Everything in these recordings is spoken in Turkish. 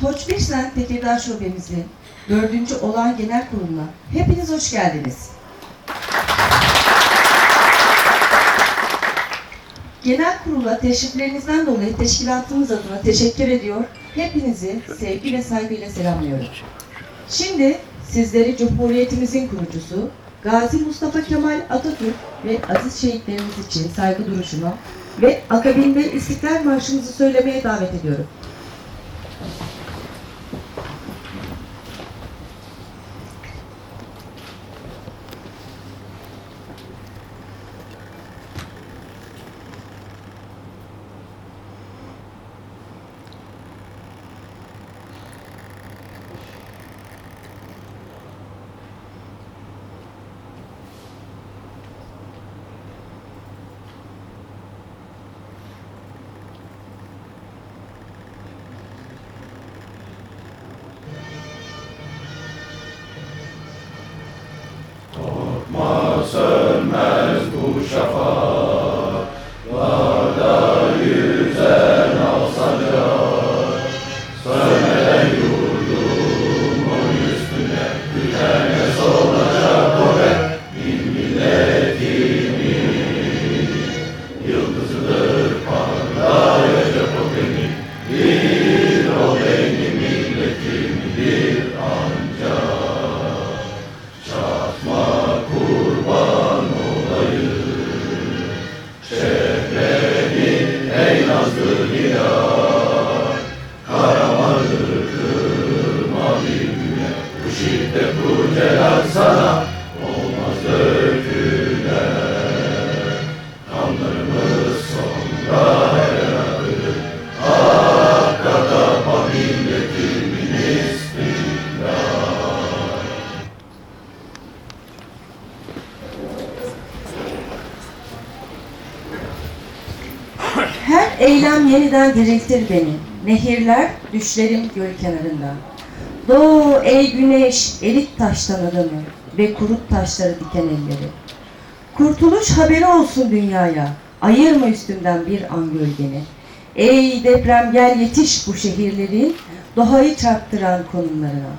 Koç Birsen Tekirdağ Şubemizin 4. Olağan Genel Kurulu'na hepiniz hoş geldiniz. Genel kurula teşriflerinizden dolayı teşkilatımız adına teşekkür ediyor. Hepinizi sevgi ve saygıyla selamlıyorum. Şimdi sizleri Cumhuriyetimizin kurucusu Gazi Mustafa Kemal Atatürk ve aziz şehitlerimiz için saygı duruşuna ve akabinde İstiklal Marşımızı söylemeye davet ediyorum. Her diriltir beni. Nehirler düşlerim göl kenarında. Doğu ey güneş elit taştan adamı ve kurut taşları diken elleri. Kurtuluş haberi olsun dünyaya. Ayırma üstümden bir an gölgeni. Ey deprem gel yetiş bu şehirlerin doğayı çarptıran konumlarına.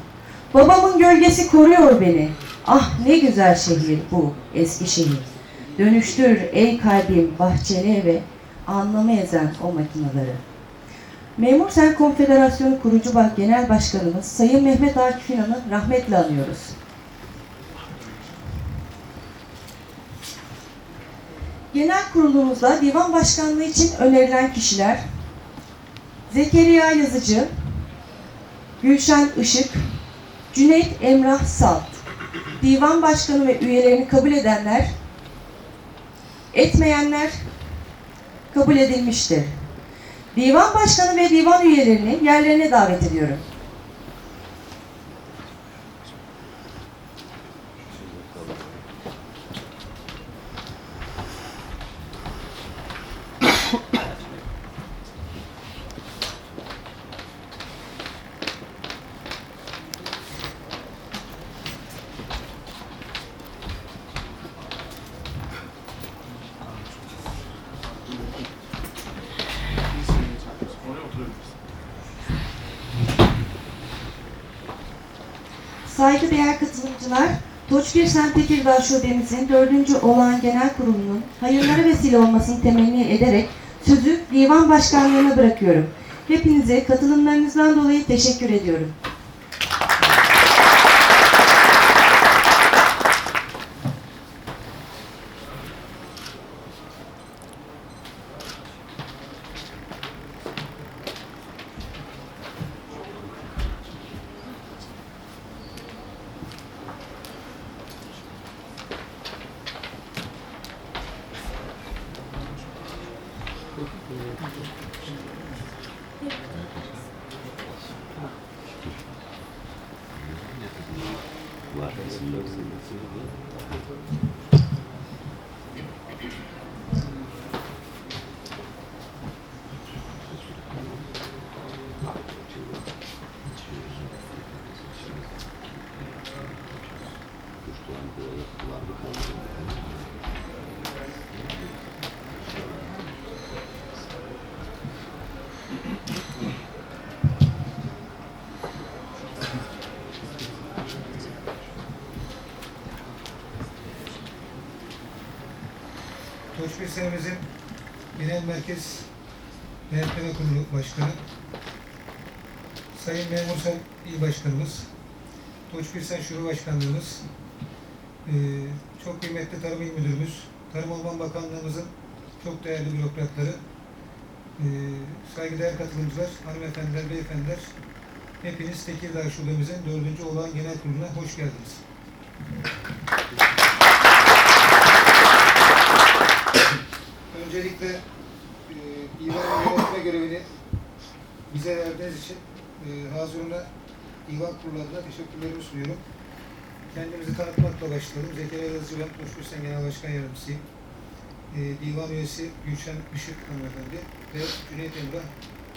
Babamın gölgesi koruyor beni. Ah ne güzel şehir bu eski şehir. Dönüştür ey kalbim bahçeni eve anlamı ezen o makinaları. Memur Sen Konfederasyonu Kurucu Bak Genel Başkanımız Sayın Mehmet Akif İnan'ı rahmetle anıyoruz. Genel kurulumuzda divan başkanlığı için önerilen kişiler Zekeriya Yazıcı, Gülşen Işık, Cüneyt Emrah Salt. Divan başkanı ve üyelerini kabul edenler, etmeyenler kabul edilmiştir. Divan başkanı ve divan üyelerini yerlerine davet ediyorum. Birsen Tekirdağ Şubemizin 4. olağan genel kurulunun hayırlara vesile olmasını temenni ederek sözü divan başkanlığına bırakıyorum. Hepinize katılımlarınızdan dolayı teşekkür ediyorum. Coşku Lisemizin Genel Merkez Denetleme Kurulu Başkanı, Sayın Memur Sen İl Başkanımız, Coşku Lisem Şuru Başkanlığımız, eee, çok kıymetli Tarım İl Müdürümüz, Tarım Orman Bakanlığımızın çok değerli bürokratları, eee, saygıdeğer katılımcılar, hanımefendiler, beyefendiler, hepiniz Tekirdağ Şubemizin dördüncü olan genel kuruluna hoş geldiniz. Öncelikle e, divan yönetme görevini bize verdiğiniz için e, Hazırında divan kurulu adına teşekkürlerimi sunuyorum. Kendimizi tanıtmakla başlayalım. Zekeriya Yazıcı ben, Koçgülsen Genel Başkan Yardımcısıyım. E, divan üyesi Gülşen Işık hanımefendi ve Cüneyt Emrah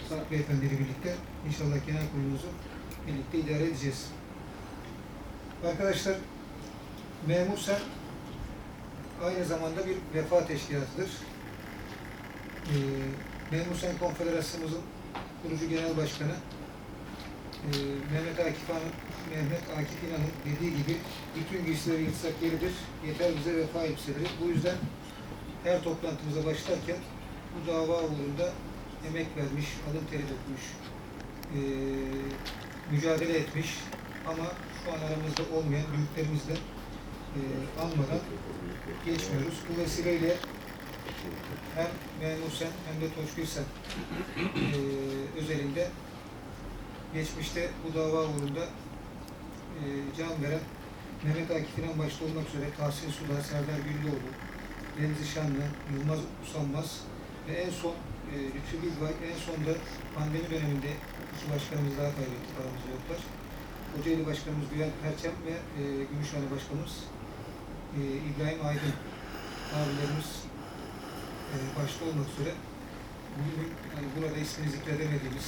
Sarp Beyefendi ile birlikte inşallah genel kurulumuzu birlikte idare edeceğiz. Arkadaşlar, Memur Sen aynı zamanda bir vefa teşkilatıdır. Ee, Memur Sen Konfederasyonumuzun kurucu genel başkanı ee, Mehmet Akif Han, Mehmet Akif İnan'ın dediği gibi bütün giysileri yırtsak yeridir, yeter bize vefa elbiseleri. Bu yüzden her toplantımıza başlarken bu dava uğrunda emek vermiş, alın teri dökmüş, ee, mücadele etmiş ama şu an aramızda olmayan büyüklerimizle e, anmadan geçmiyoruz. Bu vesileyle hem Memur Sen hem de Toç Gülsen e, özelinde geçmişte bu dava uğrunda e, can veren Mehmet Akif İnan başta olmak üzere Tahsin Sular, Serdar Güllüoğlu, Remzi Şanlı, Yılmaz Usanmaz ve en son e, Lütfü Bilbay, en son da pandemi döneminde iki başkanımız daha kaybettik aramızda yoklar. Kocaeli Başkanımız Bülent Perçem ve e, Gümüşhane Başkanımız e, İbrahim Aydın abilerimiz e, başta olmak üzere bugün hani burada ismini zikredemediğimiz,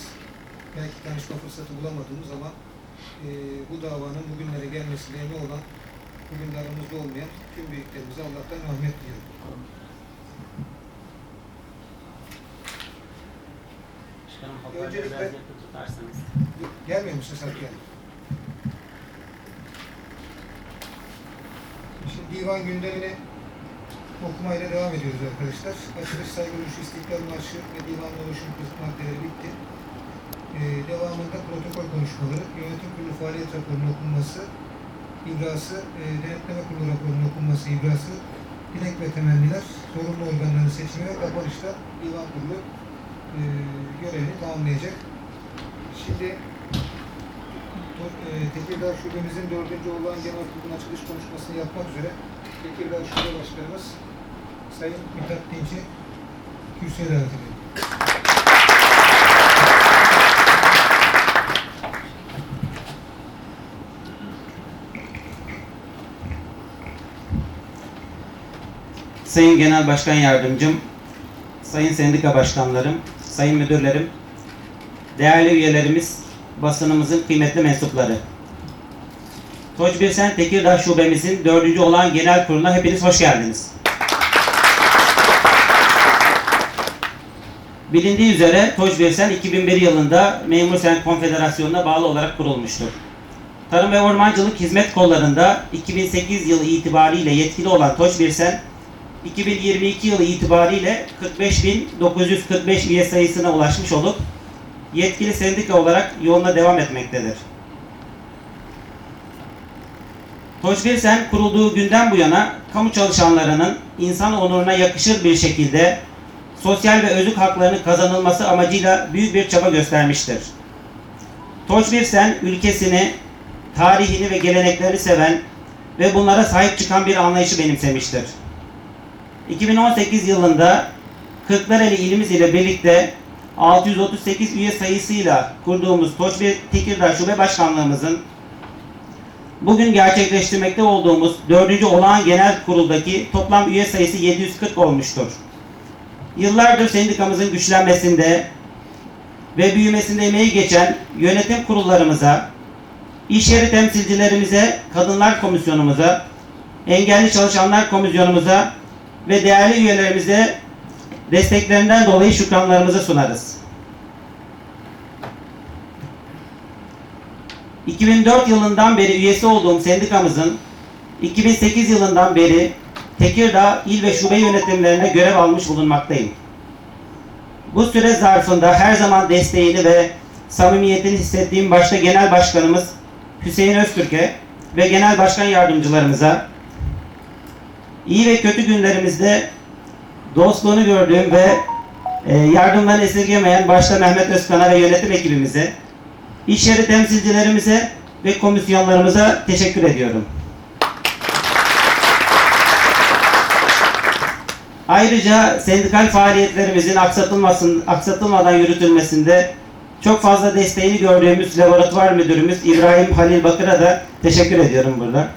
belki tanışma fırsatı bulamadığımız ama e, bu davanın bugünlere gelmesine emin olan, bugün de aramızda olmayan tüm büyüklerimize Allah'tan rahmet diliyorum. Öncelikle- biraz yakın tutarsanız. Gelmiyor musun Sarkıya? Şimdi divan gündemini okumayla devam ediyoruz arkadaşlar. Açılış saygı duruşu, istiklal marşı ve divanın oluşum maddeleri bitti. Ee, devamında protokol konuşmaları, yönetim kurulu faaliyet raporunun okunması, ibrası, e, denetleme kurulu raporunun okunması, ibrası, dilek ve temenniler, sorumlu organların seçimi ve kapanışta divan kurulu e, görevini tamamlayacak. Şimdi e, Tekirdağ Şubemizin dördüncü olan genel kurulun açılış konuşmasını yapmak üzere Tekirdağ Şube Başkanımız Sayın Mithat Dinç'i kürsüye davet ediyorum. Sayın Genel Başkan Yardımcım, Sayın Sendika Başkanlarım, Sayın Müdürlerim, değerli üyelerimiz, basınımızın kıymetli mensupları. Koç Birsen Tekirdağ Şubemizin dördüncü olan genel kuruluna hepiniz hoş geldiniz. Bilindiği üzere Toç Birsen 2001 yılında Memur Sen Konfederasyonu'na bağlı olarak kurulmuştur. Tarım ve Ormancılık Hizmet Kolları'nda 2008 yılı itibariyle yetkili olan Toç Birsen, 2022 yılı itibariyle 45.945 üye sayısına ulaşmış olup yetkili sendika olarak yoluna devam etmektedir. Toç Birsen kurulduğu günden bu yana kamu çalışanlarının insan onuruna yakışır bir şekilde sosyal ve özlük haklarının kazanılması amacıyla büyük bir çaba göstermiştir. Toç Birsen ülkesini, tarihini ve geleneklerini seven ve bunlara sahip çıkan bir anlayışı benimsemiştir. 2018 yılında Kırklareli ilimiz ile birlikte 638 üye sayısıyla kurduğumuz Toçbir Tekirdağ Şube Başkanlığımızın bugün gerçekleştirmekte olduğumuz 4. olağan genel kuruldaki toplam üye sayısı 740 olmuştur. Yıllardır sendikamızın güçlenmesinde ve büyümesinde emeği geçen yönetim kurullarımıza, iş yeri temsilcilerimize, kadınlar komisyonumuza, engelli çalışanlar komisyonumuza ve değerli üyelerimize desteklerinden dolayı şükranlarımızı sunarız. 2004 yılından beri üyesi olduğum sendikamızın 2008 yılından beri Tekirdağ il ve şube yönetimlerinde görev almış bulunmaktayım. Bu süre zarfında her zaman desteğini ve samimiyetini hissettiğim başta Genel Başkanımız Hüseyin Öztürk'e ve Genel Başkan Yardımcılarımıza iyi ve kötü günlerimizde dostluğunu gördüğüm ve e, yardımdan esirgemeyen başta Mehmet Özkan'a ve yönetim ekibimize, iş yeri temsilcilerimize ve komisyonlarımıza teşekkür ediyorum. Ayrıca sendikal faaliyetlerimizin aksatılmasın, aksatılmadan yürütülmesinde çok fazla desteğini gördüğümüz laboratuvar müdürümüz İbrahim Halil Bakır'a da teşekkür ediyorum burada.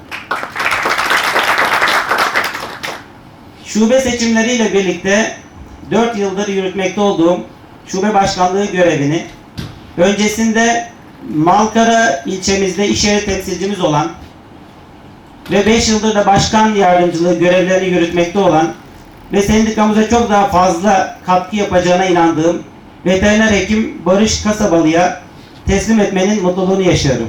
Şube seçimleriyle birlikte 4 yıldır yürütmekte olduğum şube başkanlığı görevini öncesinde Malkara ilçemizde iş yeri temsilcimiz olan ve 5 yıldır da başkan yardımcılığı görevlerini yürütmekte olan ve sendikamıza çok daha fazla katkı yapacağına inandığım veteriner hekim Barış Kasabalı'ya teslim etmenin mutluluğunu yaşıyorum.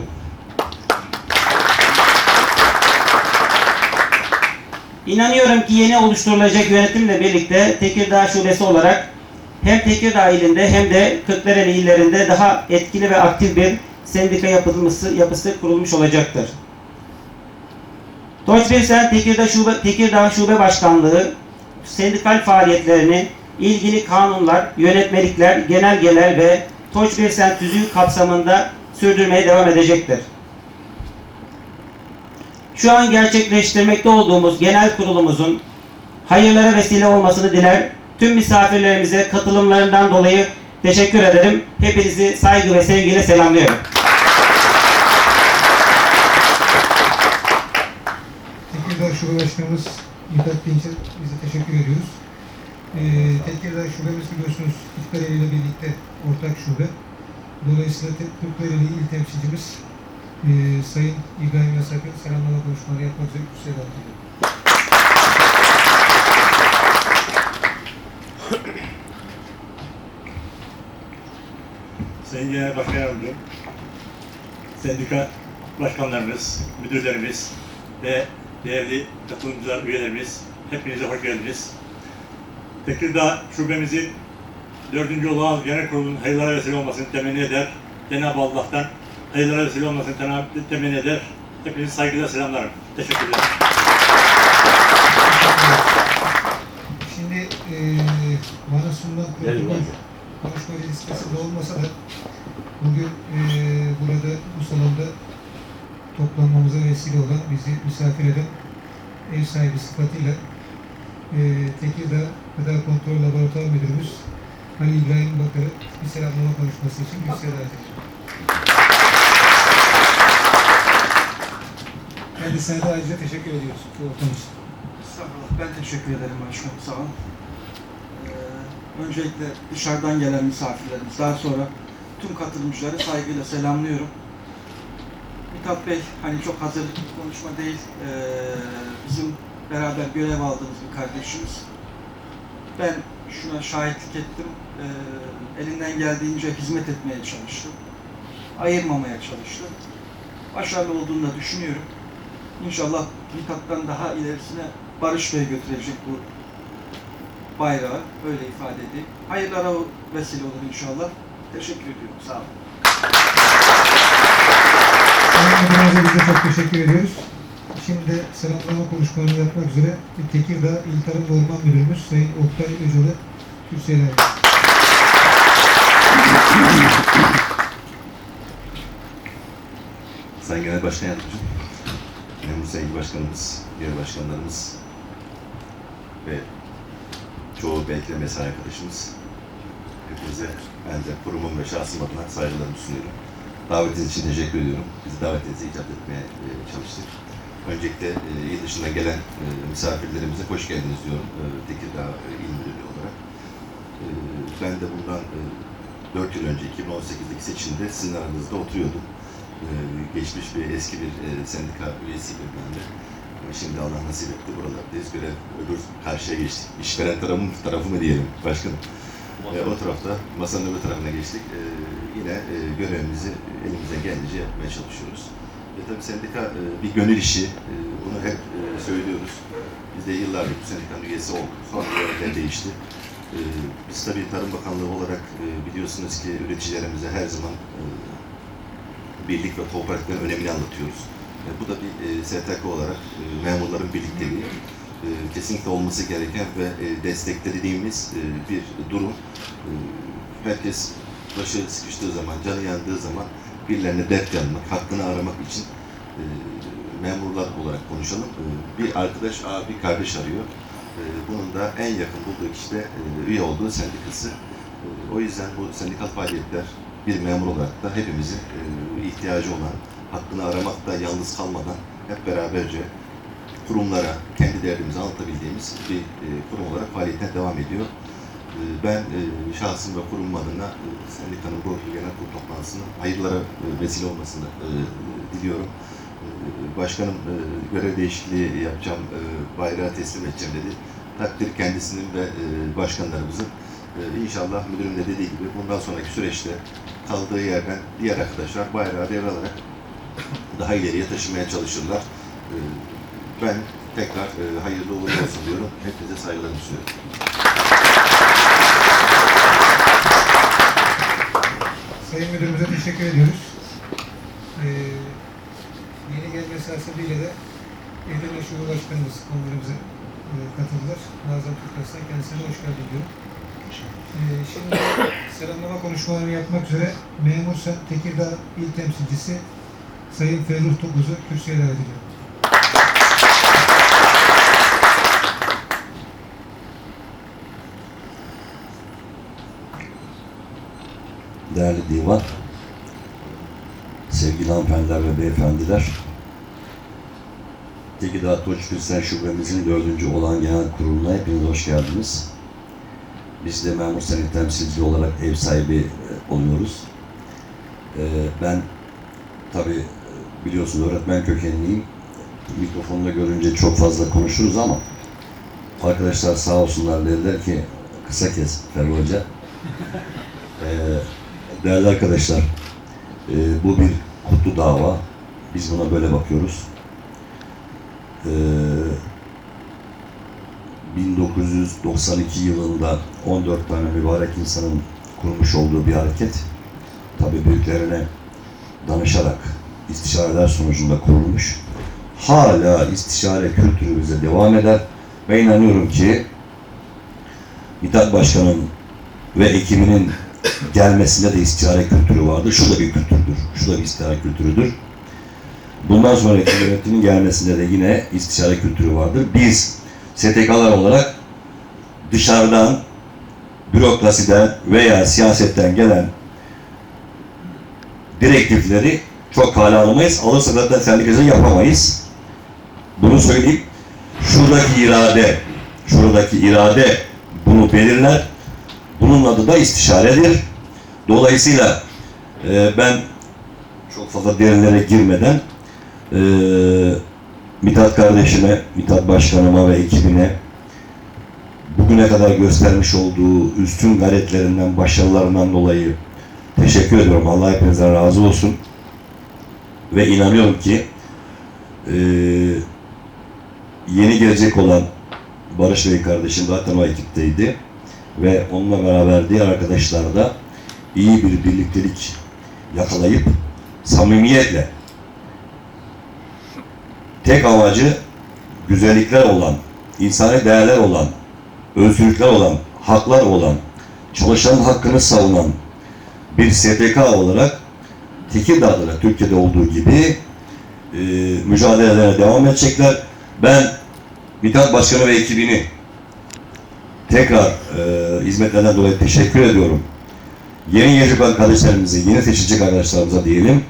İnanıyorum ki yeni oluşturulacak yönetimle birlikte Tekirdağ Şubesi olarak hem Tekirdağ ilinde hem de Kırklareli illerinde daha etkili ve aktif bir sendika yapılması, yapısı kurulmuş olacaktır. Toç Birsen Tekirdağ Şube, Tekirdağ Şube Başkanlığı sendikal faaliyetlerini ilgili kanunlar, yönetmelikler, genelgeler ve Toç Birsen tüzüğü kapsamında sürdürmeye devam edecektir. Şu an gerçekleştirmekte olduğumuz genel kurulumuzun hayırlara vesile olmasını diler. Tüm misafirlerimize katılımlarından dolayı teşekkür ederim. Hepinizi saygı ve sevgiyle selamlıyorum. Tekirdağ Şube Başkanımız Mithat Dinç'e bize teşekkür ediyoruz. Ee, Tekirdağ Şubemiz biliyorsunuz Kırklareli ile birlikte ortak şube. Dolayısıyla Kırklareli il temsilcimiz e, Sayın İbrahim Yasak'ın selamlama konuşmaları yapmak üzere kürsüye davet ediyorum. Sayın Genel Başkan Yardımcım, sendika başkanlarımız, müdürlerimiz ve değerli katılımcılar, üyelerimiz, hepinize hoş geldiniz. Tekirdağ şubemizin dördüncü olağan genel kurulunun hayırlara vesile olmasını temenni eder. Cenab-ı Allah'tan hayırlara vesile olmasını temenni eder. Hepinizi saygıyla selamlarım. Teşekkür ederim. Şimdi e, bana sunulan protokol konuşma listesinde olmasa da bugün e, burada bu salonda toplanmamıza vesile olan, bizi misafir eden ev sahibi sıfatıyla e, Tekirdağ Gıda Kontrol Laboratuvar Müdürümüz Ali İbrahim Bakar'ı bir selamlama konuşması için bir davet Kendisine de ayrıca teşekkür ediyoruz bu ortam için. Sağ ol. Ben teşekkür ederim başkanım. Sağ olun. Ee, öncelikle dışarıdan gelen misafirlerimiz, daha sonra tüm katılımcıları saygıyla selamlıyorum. Mithat Bey, hani çok hazırlıklı bir konuşma değil, ee, bizim beraber görev aldığımız bir kardeşimiz. Ben şuna şahitlik ettim, ee, elinden geldiğince hizmet etmeye çalıştım, ayırmamaya çalıştım. Başarılı olduğunu da düşünüyorum. İnşallah Mithat'tan daha ilerisine Barış Bey götürecek bu bayrağı. Öyle ifade edeyim. Hayırlara vesile olur inşallah. Teşekkür ediyorum. Sağ olun. Sayın Müdürümüze biz de çok teşekkür ediyoruz. Şimdi selamlama konuşmalarını yapmak üzere Tekirdağ İl Tarım ve Orman Müdürümüz Sayın Oktay Öcalı ediyoruz. Sayın Genel Başkan Yardımcım, Memur Sayın Başkanımız, diğer başkanlarımız ve çoğu belki de mesai arkadaşımız. Hepinize ben de kurumum ve şahsım adına saygılarımı sunuyorum. Davetiniz için teşekkür ediyorum. Bizi davetinize icap etmeye e, çalıştık. Öncelikle e, il dışından gelen e, misafirlerimize hoş geldiniz diyorum e, Tekirdağ e, İl Müdürlüğü olarak. E, ben de bundan e, 4 yıl önce 2018'deki seçimde sizin aranızda oturuyordum e, geçmiş bir eski bir e, sendika üyesiydim ben de. E, Şimdi Allah nasip etti buralardayız. Görev öbür karşıya geçtik. İşveren tarafı, tarafı mı diyelim başkanım. E, o tarafta masanın öbür tarafına geçtik. E, yine e, görevimizi elimizden geldiğince yapmaya çalışıyoruz. E tabii sendika e, bir gönül işi. E, bunu hep e, söylüyoruz. Biz de yıllardır bu sendikanın üyesi olduk. Sonra yönetim değişti. E, biz tabii Tarım Bakanlığı olarak e, biliyorsunuz ki üreticilerimize her zaman e, birlik ve kooperatiflerin önemini anlatıyoruz. E, bu da bir e, STK olarak e, memurların birlikteliği. E, kesinlikle olması gereken ve e, desteklediğimiz e, bir durum. E, herkes başı sıkıştığı zaman, canı yandığı zaman birilerine dert yanmak, hakkını aramak için e, memurlar olarak konuşalım. E, bir arkadaş, abi, kardeş arıyor. E, bunun da en yakın bulduğu kişi de e, üye olduğu sendikası. E, o yüzden bu sendikal faaliyetler bir memur olarak da hepimizin e, ihtiyacı olan, hakkını aramakta yalnız kalmadan hep beraberce kurumlara, kendi derdimizi anlatabildiğimiz bir e, kurum olarak faaliyetine devam ediyor. E, ben e, şahsım ve kurum adına e, sendikanın bu genel kurul toplantısının hayırlara e, vesile olmasını e, diliyorum. E, başkanım e, görev değişikliği yapacağım, e, bayrağı teslim edeceğim dedi. Takdir kendisinin ve e, başkanlarımızın. E, inşallah müdürüm de dediği gibi bundan sonraki süreçte kaldığı yerden diğer arkadaşlar bayrağı devralarak daha ileriye taşımaya çalışırlar. E, ben tekrar e, hayırlı uğurlu olsun diyorum. Hepinize saygılarımı sunuyorum. Sayın Müdürümüze teşekkür ediyoruz. Ee, yeni gelmesi hasebiyle de Edirne Şube Başkanımız kongremize e, katıldılar. Nazan Türkaslan kendisine hoş geldin diyorum. Ee, şimdi selamlama konuşmalarını yapmak üzere Memur Sen Tekirdağ İl Temsilcisi Sayın Ferruh Tokuz'u kürsüye davet ediyorum. değerli divan, sevgili hanımefendiler ve beyefendiler, Tekirdağ Toç Pilsen Şubemizin dördüncü olan genel kuruluna hepiniz hoş geldiniz. Biz de memur senet temsilcisi olarak ev sahibi e, oluyoruz. E, Ben tabi biliyorsunuz öğretmen kökenliyim. Mikrofonda görünce çok fazla konuşuruz ama arkadaşlar sağ olsunlar dediler ki kısa kes Ferru Hoca. E, Değerli arkadaşlar, e, bu bir kutlu dava. Biz buna böyle bakıyoruz. E, 1992 yılında 14 tane mübarek insanın kurmuş olduğu bir hareket. Tabii büyüklerine danışarak istişareler sonucunda kurulmuş. Hala istişare kültürü bize devam eder ve inanıyorum ki Mithat Başkan'ın ve ekibinin gelmesinde de istihare kültürü vardır. Şu da bir kültürdür. Şu da bir istihare kültürüdür. Bundan sonraki yönetimin gelmesinde de yine istişare kültürü vardır. Biz STK'lar olarak dışarıdan, bürokrasiden veya siyasetten gelen direktifleri çok kale alamayız. Alırsa zaten sendikacılık yapamayız. Bunu söyleyeyim. Şuradaki irade, şuradaki irade bunu belirler. Bunun adı da istişaredir. Dolayısıyla e, ben çok fazla derinlere girmeden e, Mithat kardeşime, Mithat başkanıma ve ekibine bugüne kadar göstermiş olduğu üstün gayretlerinden, başarılarından dolayı teşekkür ediyorum. Allah hepinizden razı olsun. Ve inanıyorum ki e, yeni gelecek olan Barış Bey kardeşim zaten o ekipteydi ve onunla beraber diğer arkadaşlar da iyi bir birliktelik yakalayıp samimiyetle tek amacı güzellikler olan, insani değerler olan, özgürlükler olan, haklar olan, çalışanın hakkını savunan bir STK olarak Tekirdağ'da da Türkiye'de olduğu gibi e, mücadelelerine devam edecekler. Ben Mithat Başkanı ve ekibini tekrar e, hizmetlerden dolayı teşekkür ediyorum. Yeni gelecek olan kardeşlerimize, yeni seçilecek arkadaşlarımıza diyelim.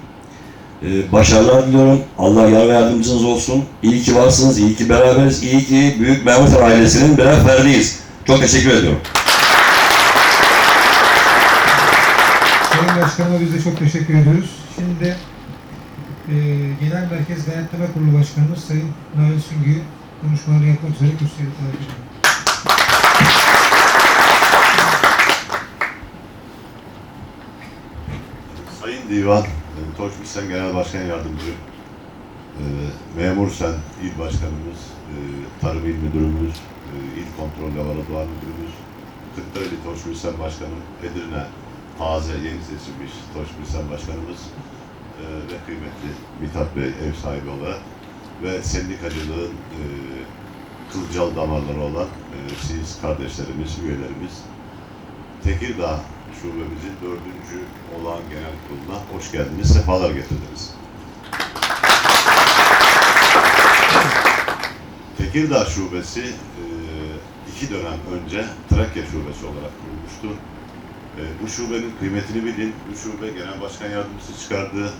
E, başarılar diliyorum. Allah yar ve yardımcınız olsun. İyi ki varsınız, iyi ki beraberiz, iyi ki Büyük Mehmet ailesinin birer ferdiyiz. Çok teşekkür ediyorum. Sayın Başkanıma biz de çok teşekkür ediyoruz. Şimdi de e, Genel Merkez Denetleme Kurulu Başkanımız Sayın Nail Süngü konuşmalarını yapmak üzere kürsüye davet ediyorum. Sayın Divan, Toç Bilsen Genel Başkan Yardımcı, e, Memur Sen İl Başkanımız, e, Tarım İl Müdürümüz, e, İl Kontrol Laboratuvar Müdürümüz, Kırklareli Toş Bilsen Başkanı, Edirne taze yeni seçilmiş Toş Bilsen Başkanımız e, ve kıymetli Mithat Bey ev sahibi olarak ve sendikacılığın e, kılcal damarları olan e, siz kardeşlerimiz, üyelerimiz Tekirdağ şubemizin dördüncü olağan genel kuruluna hoş geldiniz, sefalar getirdiniz. Tekirdağ şubesi e, iki dönem önce Trakya şubesi olarak kurulmuştu. E, bu şubenin kıymetini bilin. Bu şube genel başkan yardımcısı çıkardı.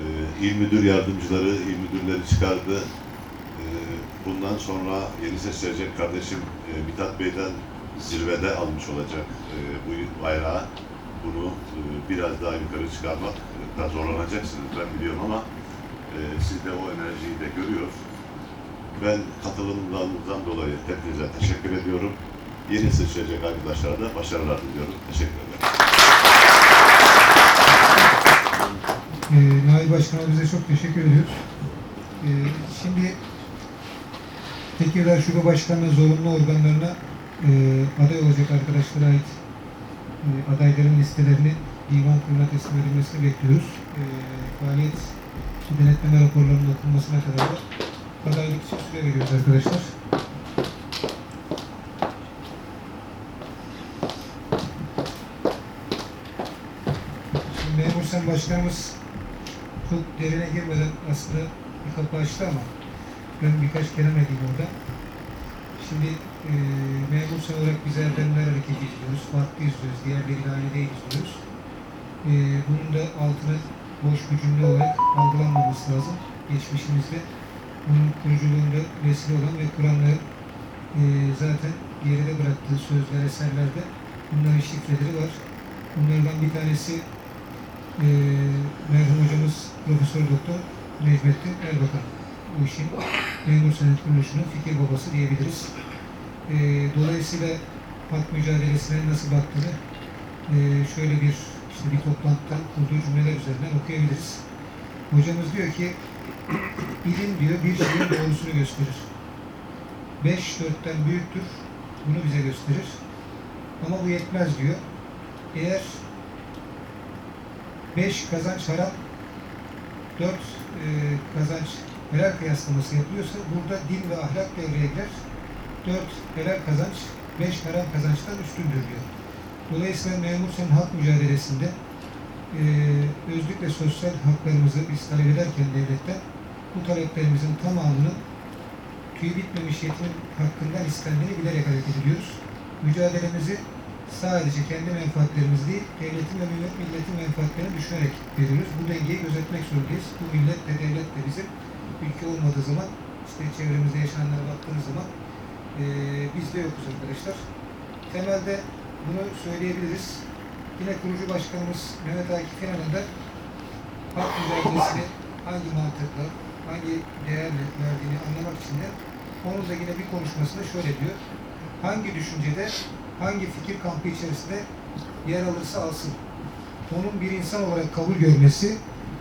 E, il müdür yardımcıları, il müdürleri çıkardı. Bundan sonra yeni seçilecek kardeşim Mithat Bey'den zirvede almış olacak e, bu bayrağı. Bunu e, biraz daha yukarı çıkarmakta zorlanacaksınız ben biliyorum ama e, siz de o enerjiyi de görüyor. Ben katılımlarınızdan dolayı hepinize teşekkür ediyorum. Yeni seçilecek arkadaşlara da başarılar diliyorum. Teşekkür ederim. Ee, Nail Başkan'a bize çok teşekkür ediyoruz. Ee, şimdi Tekirdağ Şube Başkanı'nın zorunlu organlarına e, aday olacak arkadaşlara ait e, adayların listelerini divan kuruluna teslim edilmesini bekliyoruz. E, faaliyet denetleme raporlarının okunmasına kadar da adaylık için süre veriyoruz arkadaşlar. Memur Sen Başkanımız çok derine girmeden aslında bir kapı açtı ama ben birkaç kelime edeyim orada. Şimdi e, memur sen olarak biz erdemler hareketi izliyoruz, farklı izliyoruz, diğerleriyle aynı değil izliyoruz. E, bunun da altını boş bir cümle olarak algılanmaması lazım. Geçmişimizde bunun kuruculuğunda vesile olan ve Kur'an'la e, zaten geride bıraktığı sözler, eserlerde bunların şifreleri var. Bunlardan bir tanesi e, merhum hocamız Profesör Doktor Necmettin Erbakan. Bu işin memur senet kuruluşunun fikir babası diyebiliriz. E, dolayısıyla hak mücadelesine nasıl baktığını e, şöyle bir işte bir toplantıda kurduğu cümleler üzerinden okuyabiliriz. Hocamız diyor ki ilim diyor bir şeyin doğrusunu gösterir. Beş dörtten büyüktür. Bunu bize gösterir. Ama bu yetmez diyor. Eğer 5 kazanç haram, 4 e, kazanç helal kıyaslaması yapılıyorsa burada din ve ahlak devreye girer. 4 helal kazanç, 5 haram kazançtan üstündür diyor. Dolayısıyla memur sen hak mücadelesinde e, özlük ve sosyal haklarımızı biz talep ederken devletten bu taleplerimizin tamamının tüy bitmemiş yetimin hakkından istendiğini bilerek hareket ediyoruz. Mücadelemizi sadece kendi menfaatlerimiz değil, devletin ve millet- milletin menfaatlerini düşünerek veriyoruz. Bu dengeyi gözetmek zorundayız. Bu millet de devlet de bizim ülke olmadığı zaman, işte çevremizde yaşananlara baktığınız zaman eee biz de yokuz arkadaşlar. Temelde bunu söyleyebiliriz. Yine kurucu başkanımız Mehmet Akif İnan'ın da hak mücadelesini hangi mantıkla, hangi değerle verdiğini anlamak için de onun da yine bir konuşmasında şöyle diyor. Hangi düşüncede hangi fikir kampı içerisinde yer alırsa alsın. Onun bir insan olarak kabul görmesi,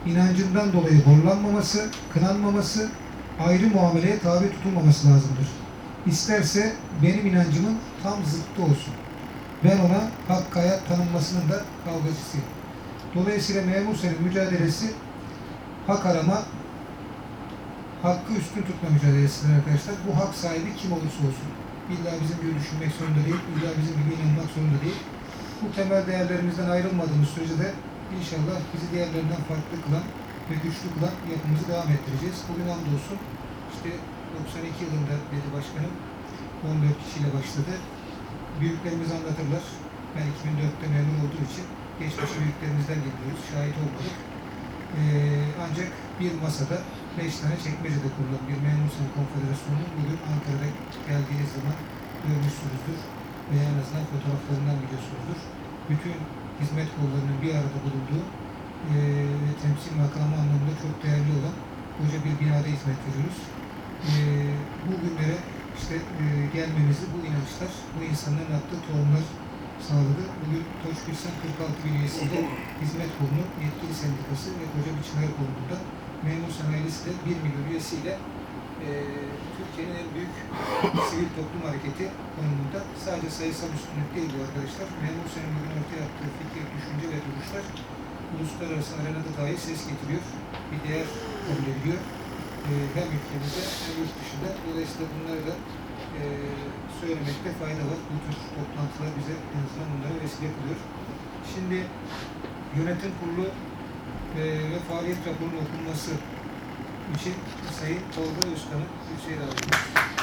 inancından dolayı horlanmaması, kınanmaması, ayrı muameleye tabi tutulmaması lazımdır. İsterse benim inancımın tam zıttı olsun. Ben ona hak hayat tanınmasının da kavgacısıyım. Dolayısıyla memur senin mücadelesi hak arama, hakkı üstün tutma mücadelesidir arkadaşlar. Bu hak sahibi kim olursa olsun. İlla bizim gibi düşünmek zorunda değil, illa bizim gibi inanmak zorunda değil. Bu temel değerlerimizden ayrılmadığımız sürece de inşallah bizi diğerlerinden farklı kılan ve güçlü kılan yapımızı devam ettireceğiz. Bugün hamdolsun işte 92 yılında dedi başkanım 14 kişiyle başladı. Büyüklerimiz anlatırlar. Ben 2004'te memur olduğum için geçmiş büyüklerimizden dinliyoruz. Şahit olmadık. Ee, ancak bir masada beş tane çekmecede kurulan bir memur sınıf konfederasyonu bugün Ankara'da geldiğiniz zaman görmüşsünüzdür veya en azından fotoğraflarından biliyorsunuzdur. Bütün hizmet kollarının bir arada bulunduğu ve temsil makamı anlamında çok değerli olan koca bir binada hizmet veriyoruz. Eee bu günlere işte eee, gelmemizi bu inançlar, bu insanların attığı tohumlar sağladı. Bugün Toş Birsen 46 bin üyesiyle hizmet kolunun yetkili sendikası ve koca çınar kolunda memur sanayisi de 1 milyon üyesiyle e, Türkiye'nin en büyük sivil toplum hareketi konumunda. Sadece sayısal üstünlük değil bu arkadaşlar. Memur senemin ortaya attığı fikir, düşünce ve duruşlar uluslararası arenada dahi ses getiriyor. Bir değer kabul ediliyor. Hem ülkemizde hem yurt dışında. Dolayısıyla bunları da e, söylemekte fayda var. Bu tür toplantılar bize en azından bunlara vesile kılıyor. Şimdi yönetim kurulu e, ve faaliyet raporunun okunması için Sayın Tolga Özkan'ı Hüseyin alıyoruz.